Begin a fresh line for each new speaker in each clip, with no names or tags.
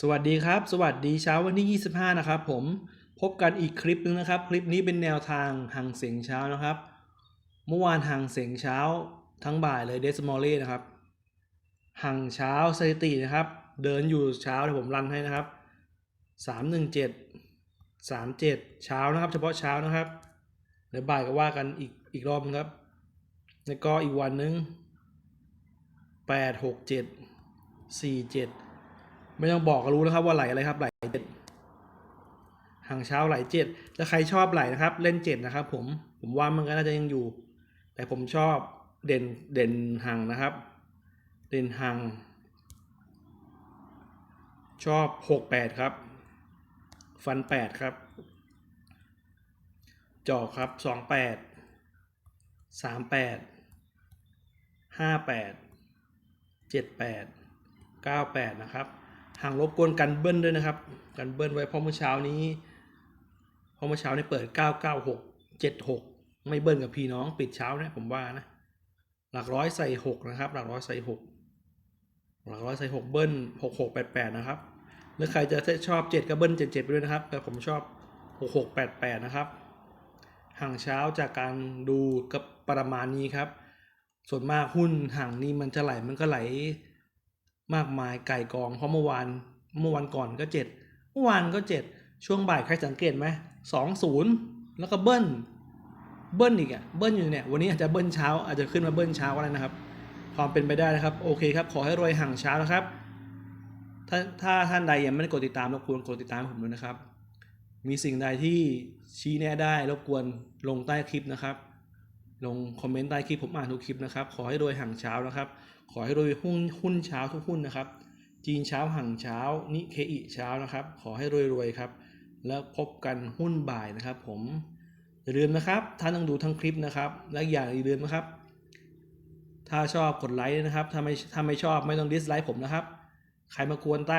สวัสดีครับ สวัสดีเช้าวันที่ 25 นะครับผมพบกันอีกคลิปนึงนะครับ คลิปนี้เป็นแนวทางห่างเสียงเช้านะครับ เมื่อวานห่างเสียงเช้าทั้งบ่ายเลยเดสมอลเล่นะครับห่างเช้าสถิตินะครับ เดินอยู่เช้าเดี๋ยวผมรันให้นะครับ 317 37 เช้านะครับ เฉพาะเช้านะครับเดี๋ยวบ่ายก็ว่ากันอีกอีกรอบนึงครับแล้วก็อีกวันนึง8 6 7 4 7 ไม่ต้องบอกก็รู้นะครับว่าไหลอะไรครับไหลเจ็ดห่างเช้าไหลเจ็ดถ้าใครชอบไหลนะครับ เล่นเจ็ดนะครับ ผมผมว่ามันก็น่าจะยังอยู่ แต่ผมชอบเด่นเด่นห่างนะครับ เด่นห่างชอบหกแปดครับ ฟันแปดครับ จอกครับสองแปดสามแปดห้าแปดเจ็ดแปดเก้าแปดนะครับ ห่างรบกวนกันเบิ้ลด้วยนะครับกันเบิ้ลไว้เพราะเมื่อเช้านี้เพราะเมื่อเช้านี้เปิดเก้าเก้าหกเจ็ดหกไม่เบิ้ลกับพี่น้องปิดเช้าเนี่ยผมว่านะ หลักร้อยใส่หกนะครับ หลักร้อยใส่หกหลักร้อยใส่หกเบิ้ลหกหกแปดแปดนะครับหรือใครจะชอบเจ็ดก็เบิ้ลเจ็ดเจ็ดไปด้วยนะครับ แต่ผมชอบหกหกแปดแปดนะครับห่างเช้าจากการดูกับประมาณนี้ครับ ส่วนมากหุ้นห่างนี้มันจะไหลมันก็ไหล มากมายไก่กองเพราะเมื่อวานเมื่อวันก่อนก็เจ็ดเมื่อวานก็เจ็ดช่วงบ่ายใครสังเกตไหมสองศูนย์แล้วก็เบิ้ลเบิ้ลอีกอะเบิ้ลอยู่เนี่ยวันนี้อาจจะเบิ้ลเช้าอาจจะขึ้นมาเบิ้ลเช้าก็ได้นะครับ ความเป็นไปได้นะครับ โอเคครับ ขอให้รวยห่างเช้านะครับ ถ้าถ้าท่านใดยังไม่ได้กดติดตามรบกวนกดติดตามผมด้วยนะครับ มีสิ่งใดที่ชี้แนะได้รบกวนลงใต้คลิปนะครับ ลงคอมเมนต์ใต้คลิปผมอ่านทุกคลิปนะครับ ขอให้รวยห่างเช้านะครับ ขอให้รวยหุ้นหุ้นเช้าทุกหุ้นนะครับ จีนเช้าห่างเช้านิเคอิเช้านะครับ ขอให้รวยๆครับ แล้วพบกันหุ้นบ่ายนะครับ ผมอย่าลืมนะครับท่านต้องดูทั้งคลิปนะครับ และอย่างอย่าลืมนะครับ ถ้าชอบกดไลค์นะครับ ถ้าไม่ถ้าไม่ชอบไม่ต้องดิสไลค์ผมนะครับ ใครมากวนใต้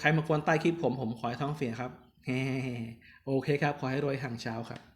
ใครมากวนใต้คลิปผมผมขอให้ท้องเสียครับโอเคครับ ขอให้รวยห่างเช้าครับ